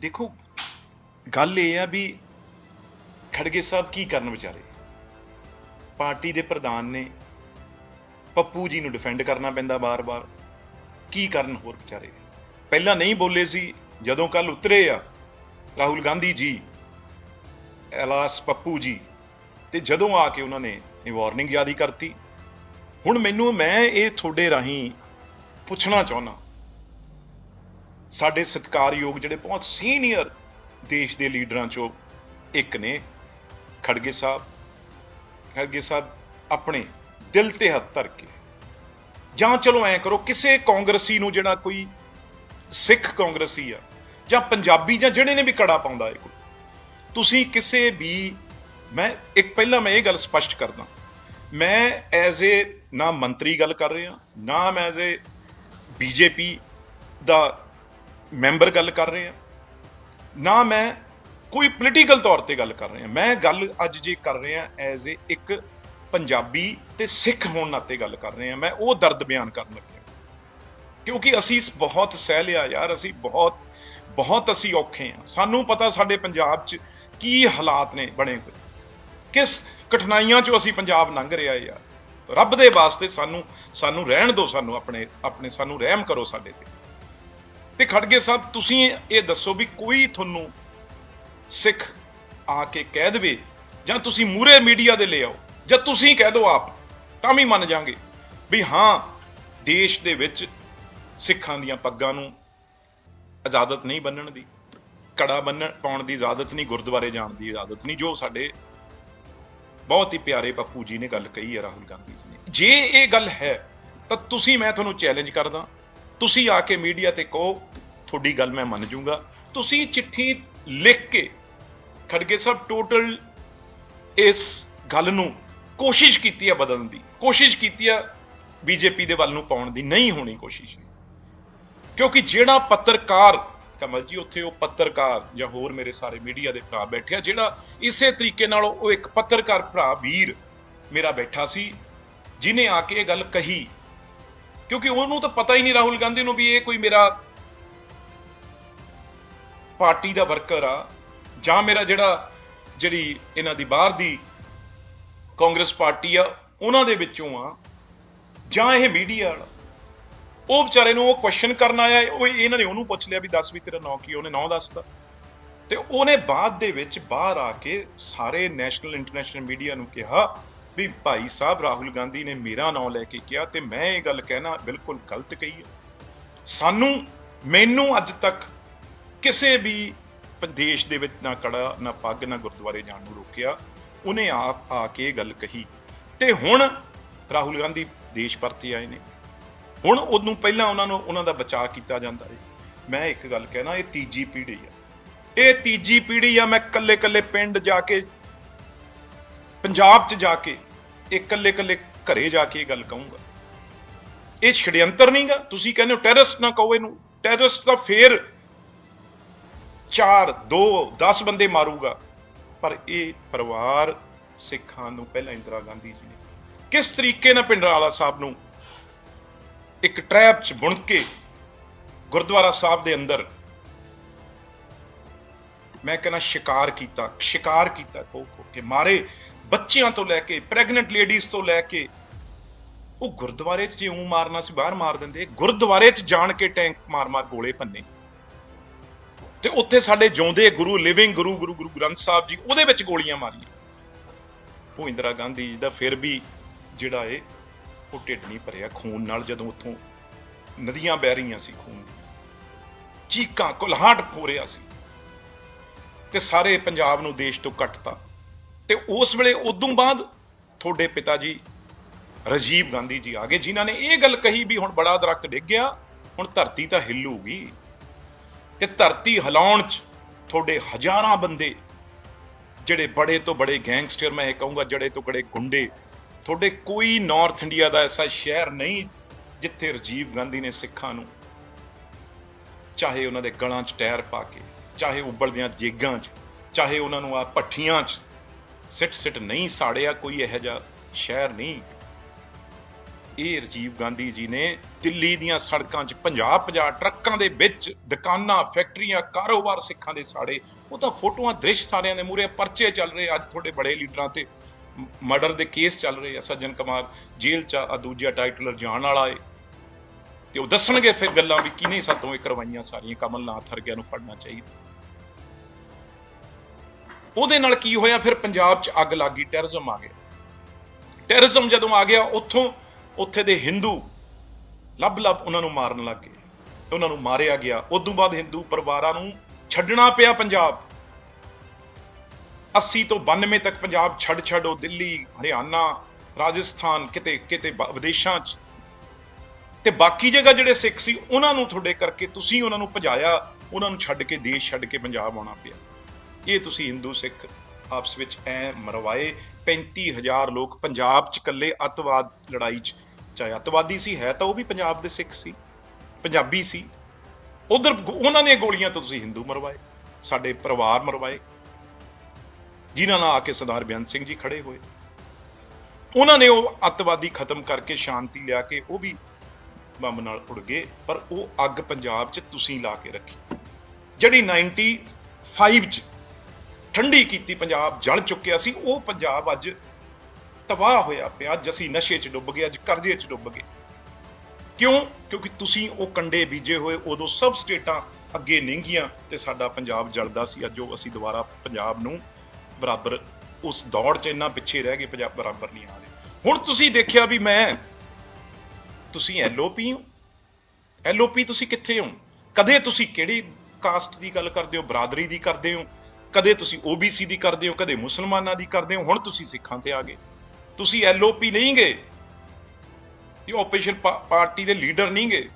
ਦੇਖੋ, ਗੱਲ ਇਹ ਆ ਵੀ ਖੜਗੇ ਸਾਹਿਬ ਕੀ ਕਰਨ ਵਿਚਾਰੇ? ਪਾਰਟੀ ਦੇ ਪ੍ਰਧਾਨ ਨੇ ਪੱਪੂ ਜੀ ਨੂੰ ਡਿਫੈਂਡ ਕਰਨਾ ਪੈਂਦਾ ਬਾਰ-ਬਾਰ। ਕੀ ਕਰਨ ਹੋਰ ਵਿਚਾਰੇ? ਪਹਿਲਾਂ ਨਹੀਂ ਬੋਲੇ ਸੀ, ਜਦੋਂ ਕੱਲ ਉਤਰੇ ਆ ਰਾਹੁਲ ਗਾਂਧੀ ਜੀ, ਐਲਾਸ ਪੱਪੂ ਜੀ, ਤੇ ਜਦੋਂ ਆ ਕੇ ਉਹਨਾਂ ਨੇ ਇਹ ਵਾਰਨਿੰਗ ਜਾਰੀ ਕਰਤੀ। ਹੁਣ ਮੈਨੂੰ, ਮੈਂ ਇਹ ਤੁਹਾਡੇ ਰਾਹੀਂ ਪੁੱਛਣਾ ਚਾਹੁੰਦਾ ਸਾਡੇ ਸਤਿਕਾਰਯੋਗ ਜਿਹੜੇ ਬਹੁਤ ਸੀਨੀਅਰ ਦੇਸ਼ ਦੇ ਲੀਡਰਾਂ ਚੋਂ ਇੱਕ ਨੇ, ਖੜਗੇ ਸਾਹਿਬ। ਖੜਗੇ ਸਾਹਿਬ ਆਪਣੇ ਦਿਲ ਤੇ ਹੱਥ ਧਰ ਕੇ। ਜਾਂ ਚਲੋ ਐ ਕਰੋ, ਕਿਸੇ ਕਾਂਗਰਸੀ ਨੂੰ ਜਿਹੜਾ ਕੋਈ ਸਿੱਖ ਕਾਂਗਰਸੀ ਆ, ਜਾਂ ਪੰਜਾਬੀ, ਜਾਂ ਜਿਹੜੇ ਨੇ ਵੀ ਕੜਾ ਪਾਉਂਦਾ ਹੈ ਕੋਈ। ਤੁਸੀਂ ਕਿਸੇ ਵੀ, ਮੈਂ ਇੱਕ ਪਹਿਲਾਂ ਮੈਂ ਇਹ ਗੱਲ ਸਪਸ਼ਟ ਕਰਦਾ। ਮੈਂ ਐਜ਼ ਏ ਨਾ ਮੰਤਰੀ ਗੱਲ ਕਰ ਰਿਹਾ, ਨਾ ਮੈਂ ਐਜ਼ ਏ ਬੀਜੇਪੀ ਦਾ ਮੈਂਬਰ ਗੱਲ ਕਰ ਰਹੇ ਆ ਨਾ ਮੈਂ ਕੋਈ ਪੋਲੀਟੀਕਲ ਤੌਰ ਤੇ ਗੱਲ ਕਰ ਰਿਹਾ। ਮੈਂ ਗੱਲ ਅੱਜ ਜੇ ਕਰ ਰਿਹਾ ਐਜ਼ ਏ ਇੱਕ ਪੰਜਾਬੀ ਤੇ ਸਿੱਖ ਹੋਣ ਨਾਤੇ ਗੱਲ ਕਰ ਰਹੇ। ਆ ਮੈਂ ਉਹ ਦਰਦ ਬਿਆਨ ਕਰਨ ਲੱਗਿਆ। ਕਿਉਂਕਿ ਅਸੀਂ ਬਹੁਤ ਸਹਿ ਲਿਆ ਯਾਰ। ਅਸੀਂ ਬਹੁਤ ਬਹੁਤ ਅਸੀਂ ਔਖੇ ਆ। ਸਾਨੂੰ ਪਤਾ ਸਾਡੇ ਪੰਜਾਬ 'ਚ ਕੀ ਹਾਲਾਤ ਨੇ ਬਣੇ ਹੋਏ। ਕਿਸ ਕਠਿਨਾਈਆਂ 'ਚੋਂ ਅਸੀਂ ਪੰਜਾਬ ਲੰਘ ਰਿਹਾ ਯਾਰ। ਰੱਬ ਦੇ ਵਾਸਤੇ ਸਾਨੂੰ ਸਾਨੂੰ ਰਹਿਣ ਦਿਓ ਸਾਨੂੰ ਆਪਣੇ ਆਪਣੇ, ਸਾਨੂੰ ਰਹਿਮ ਕਰੋ ਸਾਡੇ ਤੇ। ਤੇ ਖੜਗੇ ਸਾਹਿਬ ਤੁਸੀਂ ਇਹ ਦੱਸੋ ਵੀ ਕੋਈ ਤੁਹਾਨੂੰ ਸਿੱਖ ਆ ਕੇ ਕਹਿ ਦੇਵੇ ਜਾਂ ਤੁਸੀਂ ਮੂਰੇ ਮੀਡੀਆ ਦੇ ਲੈ ਆਓ ਜਾਂ ਤੁਸੀਂ ਕਹਿ ਦਿਓ ਆਪ, ਤਾਂ ਵੀ ਮੰਨ ਜਾਾਂਗੇ ਵੀ ਹਾਂ, ਦੇਸ਼ ਦੇ ਵਿੱਚ ਸਿੱਖਾਂ ਦੀਆਂ ਪੱਗਾਂ ਨੂੰ ਇਜਾਜ਼ਤ ਨਹੀਂ ਬੰਨਣ ਦੀ, ਕੜਾ ਬੰਨਣ, ਪਾਉਣ ਦੀ ਇਜਾਜ਼ਤ ਨਹੀਂ, ਗੁਰਦੁਆਰੇ ਜਾਣ ਦੀ ਇਜਾਜ਼ਤ ਨਹੀਂ, ਜੋ ਸਾਡੇ ਬਹੁਤ ਹੀ ਪਿਆਰੇ ਪੱਪੂ ਜੀ ਨੇ ਗੱਲ ਕਹੀ ਹੈ ਰਾਹੁਲ ਗਾਂਧੀ ਜੀ ਨੇ। ਜੇ ਇਹ ਗੱਲ ਹੈ, ਤਾਂ ਤੁਸੀਂ, ਮੈਂ ਤੁਹਾਨੂੰ ਚੈਲੰਜ ਕਰਦਾ ਤੁਸੀਂ ਆ ਕੇ ਮੀਡੀਆ ਤੇ ਕਹੋ, ਤੁਹਾਡੀ ਗੱਲ ਮੈਂ ਮੰਨ ਜੂੰਗਾ। ਤੁਸੀਂ ਚਿੱਠੀ ਲਿਖ ਕੇ ਖੜਗੇ ਸਾਹਿਬ ਟੋਟਲ ਇਸ ਗੱਲ ਨੂੰ ਕੋਸ਼ਿਸ਼ ਕੀਤੀ ਹੈ ਬਦਲਣ ਦੀ। ਕੋਸ਼ਿਸ਼ ਕੀਤੀ ਹੈ ਬੀਜੇਪੀ ਦੇ ਵੱਲ ਨੂੰ ਪਾਉਣ ਦੀ। ਨਹੀਂ ਹੋਣੀ ਕੋਸ਼ਿਸ਼। ਕਿਉਂਕਿ ਜਿਹੜਾ ਪੱਤਰਕਾਰ, ਕਮਲ ਜੀ, ਉੱਥੇ ਉਹ ਪੱਤਰਕਾਰ ਜਾਂ ਹੋਰ ਮੇਰੇ ਸਾਰੇ ਮੀਡੀਆ ਦੇ ਭਰਾ ਬੈਠੇ ਆ, ਜਿਹੜਾ ਇਸੇ ਤਰੀਕੇ ਨਾਲ ਉਹ ਇੱਕ ਪੱਤਰਕਾਰ ਭਰਾ, ਵੀਰ ਮੇਰਾ ਬੈਠਾ ਸੀ, ਜਿਨੇ ਆ ਕੇ ਇਹ ਗੱਲ ਕਹੀ। ਕਿਉਂਕਿ ਉਹਨੂੰ ਤਾਂ ਪਤਾ ਹੀ ਨਹੀਂ ਰਾਹੁਲ ਗਾਂਧੀ ਨੂੰ ਵੀ ਇਹ ਕੋਈ ਮੇਰਾ ਪਾਰਟੀ ਦਾ ਵਰਕਰ ਆ, ਜਾਂ ਮੇਰਾ ਜਿਹੜਾ, ਜਿਹੜੀ ਇਹਨਾਂ ਦੀ ਬਾਹਰ ਦੀ ਕਾਂਗਰਸ ਪਾਰਟੀ ਆ, ਉਹਨਾਂ ਦੇ ਵਿੱਚੋਂ ਆ, ਜਾਂ ਇਹ ਮੀਡੀਆ ਵਾਲਾ ਉਹ ਵਿਚਾਰੇ ਨੂੰ ਉਹ ਕੁਐਸਚਨ ਕਰਨ ਆਇਆ, ਉਹ ਇਹਨਾਂ ਨੇ ਉਹਨੂੰ ਪੁੱਛ ਲਿਆ ਵੀ ਦੱਸ ਵੀ ਤੇਰਾ ਨਾਂ ਕੀ ਆ? ਉਹਨੇ ਨਾਂ ਦੱਸਤਾ ਤੇ ਉਹਨੇ ਬਾਅਦ ਦੇ ਵਿੱਚ ਬਾਹਰ ਆ ਕੇ ਸਾਰੇ ਨੈਸ਼ਨਲ ਇੰਟਰਨੈਸ਼ਨਲ ਮੀਡੀਆ ਨੂੰ ਕਿਹਾ ਵੀ ਭਾਈ ਸਾਹਿਬ ਰਾਹੁਲ ਗਾਂਧੀ ਨੇ ਮੇਰਾ ਨਾਂ ਲੈ ਕੇ ਕਿਹਾ ਤੇ ਮੈਂ ਇਹ ਗੱਲ ਕਹਿਣਾ ਬਿਲਕੁਲ ਗਲਤ ਕਹੀ ਹੈ। ਸਾਨੂੰ, ਮੈਨੂੰ ਅੱਜ ਤੱਕ ਕਿਸੇ ਵੀ ਦੇਸ਼ ਦੇ ਵਿੱਚ ਨਾ ਕੜਾ, ਨਾ ਪੱਗ, ਨਾ ਗੁਰਦੁਆਰੇ ਜਾਣ ਨੂੰ ਰੋਕਿਆ। ਉਹਨੇ ਆਪ ਆ ਕੇ ਇਹ ਗੱਲ ਕਹੀ। ਤੇ ਹੁਣ ਰਾਹੁਲ ਗਾਂਧੀ ਦੇਸ਼ ਪਰਤੇ ਆਏ ਨੇ। ਹੁਣ ਉਹਨੂੰ ਪਹਿਲਾਂ ਉਹਨਾਂ ਨੂੰ, ਉਹਨਾਂ ਦਾ ਬਚਾਅ ਕੀਤਾ ਜਾਂਦਾ ਹੈ। ਮੈਂ ਇੱਕ ਗੱਲ ਕਹਿਣਾ, ਇਹ ਤੀਜੀ ਪੀੜ੍ਹੀ ਆ। ਇਹ ਤੀਜੀ ਪੀੜ੍ਹੀ ਆ, ਮੈਂ ਕੱਲੇ ਕੱਲੇ ਪਿੰਡ ਜਾ ਕੇ, ਪੰਜਾਬ 'ਚ ਜਾ ਕੇ ਇਹ ਇਕੱਲੇ ਇਕੱਲੇ ਘਰੇ ਜਾ ਕੇ ਇਹ ਗੱਲ ਕਹੂੰਗਾ। ਇਹ ਛੜਯੰਤਰ ਨਹੀਂਗਾ ਤੁਸੀਂ ਕਹਿੰਦੇ ਹੋ ਟੈਰਰਿਸਟ ਨਾ ਕਹੋ ਇਹਨੂੰ। ਟੈਰਰਿਸਟ ਤਾਂ ਫੇਰ 4 2 10 ਬੰਦੇ ਮਾਰੂਗਾ। ਪਰ ਇਹ ਪਰਿਵਾਰ ਸਿੱਖਾਂ ਨੂੰ ਪਹਿਲਾਂ ਇੰਦਰਾ ਗਾਂਧੀ ਜੀ ਨੇ ਕਿਸ ਤਰੀਕੇ ਨਾਲ ਪਿੰਡਰਾਲਾ ਸਾਹਿਬ ਨੂੰ ਇੱਕ ਟ੍ਰੈਪ 'ਚ ਬੁਣ ਕੇ ਗੁਰਦੁਆਰਾ ਸਾਹਿਬ ਦੇ ਅੰਦਰ ਮੈਂ ਕਹਿੰਦਾ ਸ਼ਿਕਾਰ ਕੀਤਾ ਸ਼ਿਕਾਰ ਕੀਤਾ ਖੋ ਖੋ ਕੇ ਮਾਰੇ। ਬੱਚਿਆਂ ਤੋਂ ਲੈ ਕੇ ਪ੍ਰੈਗਨੈਂਟ ਲੇਡੀਜ਼ ਤੋਂ ਲੈ ਕੇ, ਉਹ ਗੁਰਦੁਆਰੇ 'ਚ ਜਿਉਂ ਮਾਰਨਾ ਸੀ, ਬਾਹਰ ਮਾਰ ਦਿੰਦੇ, ਗੁਰਦੁਆਰੇ 'ਚ ਜਾਣ ਕੇ ਟੈਂਕ ਮਾਰ-ਮਾਰ ਗੋਲੇ ਭੰਨੇ। ਤੇ ਉੱਥੇ ਸਾਡੇ ਜਿਉਂਦੇ ਗੁਰੂ ਲਿਵਿੰਗ ਗੁਰੂ ਗੁਰੂ ਗੁਰੂ ਗ੍ਰੰਥ ਸਾਹਿਬ ਜੀ, ਉਹਦੇ ਵਿੱਚ ਗੋਲੀਆਂ ਮਾਰੀਆਂ। ਉਹ ਇੰਦਰਾ ਗਾਂਧੀ ਜੀ ਦਾ ਫਿਰ ਵੀ ਜਿਹੜਾ ਏ, ਉਹ ਢਿੱਡ ਨਹੀਂ ਭਰਿਆ ਖੂਨ ਨਾਲ, ਜਦੋਂ ਉੱਥੋਂ ਨਦੀਆਂ ਵਹਿ ਰਹੀਆਂ ਸੀ ਖੂਨ ਦੀ ਚੀਕਾਂ ਕੁਲਹਾਟ ਰਿਹਾ ਸੀ। ਤੇ ਸਾਰੇ ਪੰਜਾਬ ਨੂੰ ਦੇਸ਼ ਤੋਂ ਕੱਟਤਾ। ਤੇ ਉਸ ਵੇਲੇ ਉਦੋਂ ਬਾਅਦ ਤੁਹਾਡੇ ਪਿਤਾ ਜੀ ਰਾਜੀਵ ਗਾਂਧੀ ਜੀ ਆ ਗਏ, ਜਿਨ੍ਹਾਂ ਨੇ ਇਹ ਗੱਲ ਕਹੀ ਵੀ ਹੁਣ ਬੜਾ ਦਰਖਤ ਡਿੱਗ ਗਿਆ, ਹੁਣ ਧਰਤੀ ਤਾਂ ਹਿੱਲੂਗੀ ਤੇ ਧਰਤੀ ਹਿਲਾਉਣ ਚ ਤੁਹਾਡੇ ਹਜ਼ਾਰਾਂ ਬੰਦੇ, ਜਿਹੜੇ ਬੜੇ ਤੋਂ ਬੜੇ ਗੈਂਗਸਟਰ, ਮੈਂ ਇਹ ਕਹੂੰਗਾ ਜਿਹੜੇ ਤੋਂ ਬੜੇ ਗੁੰਡੇ, ਤੁਹਾਡੇ ਕੋਈ ਨਾਰਥ ਇੰਡੀਆ ਦਾ ਐਸਾ ਸ਼ਹਿਰ ਨਹੀਂ ਜਿੱਥੇ ਰਾਜੀਵ ਗਾਂਧੀ ਨੇ ਸਿੱਖਾਂ ਨੂੰ ਚਾਹੇ ਉਹਨਾਂ ਦੇ ਗਲਾਂ 'ਚ ਟਾਇਰ ਪਾ ਕੇ, ਚਾਹੇ ਉਬਲਦੀਆਂ ਜੇਗਾਂ 'ਚ, ਚਾਹੇ ਉਹਨਾਂ ਨੂੰ ਆ ਭੱਠੀਆਂ 'ਚ ਸਿੱਟ ਸਿੱਟ ਨਹੀਂ ਸਾੜਿਆ ਕੋਈ ਇਹੋ ਜਿਹਾ ਸ਼ਹਿਰ ਨਹੀਂ। ਇਹ ਰਾਜੀਵ ਗਾਂਧੀ ਜੀ ਨੇ ਦਿੱਲੀ ਦੀਆਂ ਸੜਕਾਂ 'ਚ 50-50 ਟਰੱਕਾਂ ਦੇ ਵਿੱਚ ਦੁਕਾਨਾਂ, ਫੈਕਟਰੀਆਂ, ਕਾਰੋਬਾਰ ਸਿੱਖਾਂ ਦੇ ਸਾੜੇ। ਉਹ ਤਾਂ ਫੋਟੋਆਂ ਦ੍ਰਿਸ਼ ਸਾਰਿਆਂ ਦੇ ਮੂਰੇ ਪਰਚੇ ਚੱਲ ਰਹੇ ਅੱਜ ਤੁਹਾਡੇ ਬੜੇ ਲੀਡਰਾਂ ਤੇ ਮਰਡਰ ਦੇ ਕੇਸ ਚੱਲ ਰਹੇ ਆ। ਸੱਜਣ ਕੁਮਾਰ ਜੇਲ੍ਹ 'ਚ ਆ ਦੂਜਾ ਟਾਈਟਲਰ ਜਾਣ ਵਾਲਾ ਏ। ਤੇ ਉਹ ਦੱਸਣਗੇ ਫਿਰ ਗੱਲਾਂ ਵੀ ਕਿਹਨੇ ਸਾਤੋਂ ਇਹ ਕਰਵਾਈਆਂ ਸਾਰੀਆਂ ਕਮਲਨਾਥ ਹਰਗਿਆ ਨੂੰ ਫੜਨਾ ਚਾਹੀਦਾ। ਉਹਦੇ ਨਾਲ ਕੀ ਹੋਇਆ? ਫਿਰ ਪੰਜਾਬ 'ਚ ਅੱਗ ਲੱਗ ਗਈ ਟੈਰਰਿਜ਼ਮ ਆ ਗਿਆ। ਟੈਰਰਿਜ਼ਮ ਜਦੋਂ ਆ ਗਿਆ, ਉੱਥੋਂ, ਉੱਥੇ ਦੇ ਹਿੰਦੂ ਲੱਭ ਲੱਭ ਉਹਨਾਂ ਨੂੰ ਮਾਰਨ ਲੱਗ ਗਏ ਉਹਨਾਂ ਨੂੰ ਮਾਰਿਆ ਗਿਆ। ਉਦੋਂ ਬਾਅਦ ਹਿੰਦੂ ਪਰਿਵਾਰਾਂ ਨੂੰ ਛੱਡਣਾ ਪਿਆ ਪੰਜਾਬ। 80 ਤੋਂ 92 ਤੱਕ ਪੰਜਾਬ ਛੱਡ ਛੱਡੋ, ਦਿੱਲੀ, ਹਰਿਆਣਾ, ਰਾਜਸਥਾਨ, ਕਿਤੇ ਕਿਤੇ ਵਿਦੇਸ਼ਾਂ 'ਚ। ਤੇ ਬਾਕੀ ਜਗ੍ਹਾ ਜਿਹੜੇ ਸਿੱਖ ਸੀ, ਉਹਨਾਂ ਨੂੰ ਤੁਹਾਡੇ ਕਰਕੇ ਤੁਸੀਂ ਉਹਨਾਂ ਨੂੰ ਭਜਾਇਆ, ਉਹਨਾਂ ਨੂੰ ਛੱਡ ਕੇ ਦੇਸ਼ ਛੱਡ ਕੇ ਪੰਜਾਬ ਆਉਣਾ ਪਿਆ। ਇਹ ਤੁਸੀਂ ਹਿੰਦੂ ਸਿੱਖ ਆਪਸ ਵਿੱਚ ਐ ਮਰਵਾਏ? 35000 ਲੋਕ ਪੰਜਾਬ 'ਚ ਇਕੱਲੇ ਅੱਤਵਾਦ ਲੜਾਈ 'ਚ ਚਾਹੇ ਅੱਤਵਾਦੀ ਸੀ, ਹੈ ਤਾਂ ਉਹ ਵੀ ਪੰਜਾਬ ਦੇ ਸਿੱਖ ਸੀ, ਪੰਜਾਬੀ ਸੀ। ਉਧਰ ਉਹਨਾਂ ਦੀਆਂ ਗੋਲੀਆਂ ਤੋਂ ਤੁਸੀਂ ਹਿੰਦੂ ਮਰਵਾਏ, ਸਾਡੇ ਪਰਿਵਾਰ ਮਰਵਾਏ, ਜਿਨ੍ਹਾਂ ਨਾਲ ਆ ਕੇ ਸਰਦਾਰ ਬੇਅੰਤ ਸਿੰਘ ਜੀ ਖੜੇ ਹੋਏ। ਉਹਨਾਂ ਨੇ ਉਹ ਅੱਤਵਾਦੀ ਖਤਮ ਕਰਕੇ ਸ਼ਾਂਤੀ ਲਿਆ ਕੇ ਉਹ ਵੀ ਬੰਬ ਨਾਲ ਉੜ ਗਏ, ਪਰ ਉਹ ਅੱਗ ਪੰਜਾਬ 'ਚ ਤੁਸੀਂ ਲਾ ਕੇ ਰੱਖੀ। ਜਿਹੜੀ 95 'ਚ ਠੰਡੀ ਕੀਤੀ ਪੰਜਾਬ, ਜਲ ਚੁੱਕਿਆ ਸੀ। ਉਹ ਪੰਜਾਬ ਅੱਜ ਤਬਾਹ ਹੋਇਆ ਪਿਆ, ਅੱਜ ਅਸੀਂ ਨਸ਼ੇ 'ਚ ਡੁੱਬ ਗਏ, ਅੱਜ ਕਰਜ਼ੇ 'ਚ ਡੁੱਬ ਗਏ। ਕਿਉਂ? ਕਿਉਂਕਿ ਤੁਸੀਂ ਉਹ ਕੰਡੇ ਬੀਜੇ ਹੋਏ, ਉਦੋਂ ਸਭ ਸਟੇਟਾਂ ਅੱਗੇ ਲੰਘੀਆਂ ਤੇ ਸਾਡਾ ਪੰਜਾਬ ਜਲਦਾ ਸੀ। ਅੱਜ ਉਹ ਅਸੀਂ ਦੁਬਾਰਾ ਪੰਜਾਬ ਨੂੰ ਬਰਾਬਰ, ਉਸ ਦੌੜ 'ਚ ਇੰਨਾ ਪਿੱਛੇ ਰਹਿ ਗਏ, ਪੰਜਾਬ ਬਰਾਬਰ ਨਹੀਂ ਆ ਰਹੇ। ਹੁਣ ਤੁਸੀਂ ਦੇਖਿਆ ਵੀ ਮੈਂ, ਤੁਸੀਂ ਐਲਓਪੀ ਹੋ। ਐਲਓਪੀ ਤੁਸੀਂ ਕਿੱਥੇ ਹੋ? ਕਦੇ ਤੁਸੀਂ ਕਿਹੜੀ ਕਾਸਟ ਦੀ ਗੱਲ ਕਰਦੇ ਹੋ, ਬਰਾਦਰੀ ਦੀ ਕਰਦੇ ਹੋ? ਕਦੇ ਤੁਸੀਂ ਓਬੀਸੀ ਦੀ ਕਰਦੇ ਹੋ, ਕਦੇ ਮੁਸਲਮਾਨਾਂ ਦੀ ਕਰਦੇ ਹੋ, ਹੁਣ ਤੁਸੀਂ ਸਿੱਖਾਂ ਤੇ ਆ ਗਏ। ਤੁਸੀਂ ਐਲਓਪੀ ਨਹੀਂ ਗਏ। ਇਹ ਆਪੋਜੀਸ਼ਨ ਪਾਰਟੀ ਦੇ ਲੀਡਰ ਨਹੀਂ ਗਏ।